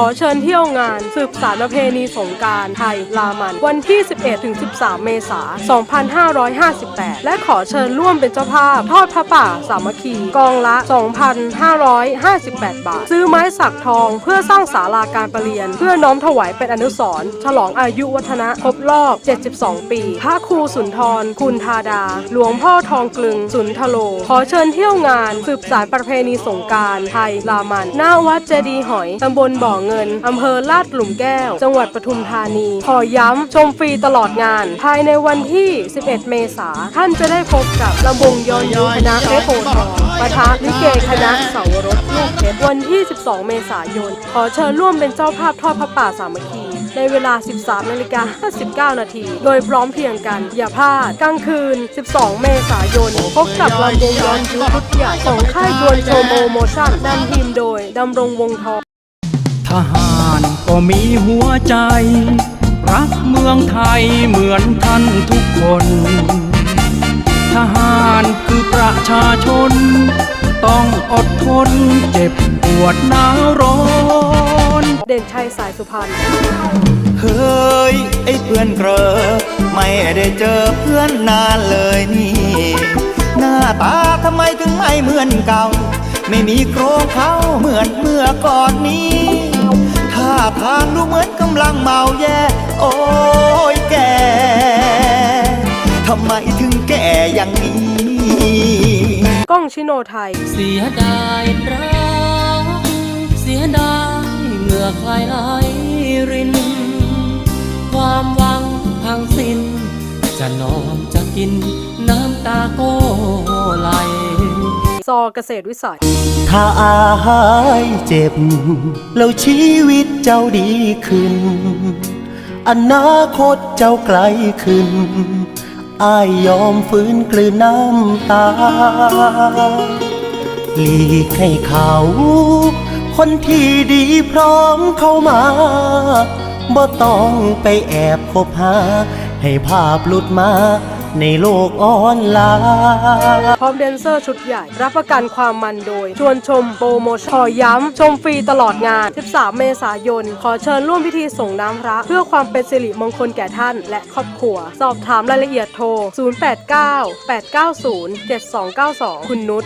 ขอเชิญเที่ยวงาน สืบสารประเพณีสงการไทยลามัน วันที่ 11-13 เมษายน 2558 และขอเชิญร่วมเป็นเจ้าภาพ ทอดพระป่าสามัคคี กองละ 2,558 บาท ซื้อไม้สักทองเพื่อสร้างศาลาการประเรียน เพื่อน้อมถวายเป็นอนุสรณ์ฉลองอายุวัฒนะครบรอบ 72 ปี พระครูสุนทร คุณธาดา หลวงพ่อทองกลึง สุนทโล ขอเชิญเที่ยวงาน สืบสารประเพณีสงการไทยลามัน หน้าวัดเจดีหอยตำบลบ่อเงิน อำเภอลาดหลุมแก้ว จังหวัดปทุมธานี ขอย้ำชมฟรีตลอดงาน ภายในวันที่ 11 เมษาท่านจะได้พบกับลำวงย้อนยุคณะเอโพทองปะทะลิเกคณะเสาวรสลูกเพชรวันที่ 12 เมษายน ขอเชิญร่วมเป็นเจ้าภาพทอดพระป่าสามัคคีในเวลา 13 นาฬิกา 59 นาที โดยพร้อมเพียงกัน อย่าพลาด กลางคืน 12 เมษายน พบกับลำวงย้อนยุคชุดใหญ่ของค่ายดวนโชโมโมชั่นนำทีมโดยดำรงวงทอง ทหารก็มีหัวใจ รักเมืองไทยเหมือนท่านทุกคน ทหารคือประชาชน ต้องอดทนเจ็บปวดหนาวร้อนเด่นชัยสายสุพรรณเฮ้ย ไอ้เพื่อนเกลอไม่ได้เจอเพื่อนนานเลยนี่ หน้าตาทำไมถึงไม่เหมือนเก่า ไม่มีโครงเขาเหมือนเมื่อก่อนนี้ท่าทางดูเหมือนกำลังเมาแย่ โอ้ยแก ทำไมถึงแก่อย่างนี้ก้องชิโนไทย เสียดายรักเสียดายเมื่อใครไหลริน ความหวังพังสิ้น จะนอนจะกินน้ำตาก็ไหล ซอเกษตรวิสัย ถ้าอายเจ็บ แล้วชีวิตเจ้าดีขึ้น อนาคตเจ้าไกลขึ้น อายยอมฟื้นกลืนน้ำตา หลีกให้เขา คนที่ดีพร้อมเข้ามาบ่ต้องไปแอบคบหา ให้ภาพหลุดมา ในโลกออนไลน์พร้อมแดนเซอร์ชุดใหญ่ รับประกันความมันโดย ชวนชมโปรโมชั่นขอย้ำ ชมฟรีตลอดงาน 13 เมษายน ขอเชิญร่วมพิธีส่งน้ำพระ เพื่อความเป็นสิริมงคลแก่ท่าน และครอบครัว สอบถามรายละเอียดโทร 089 890 7292 คุณนุช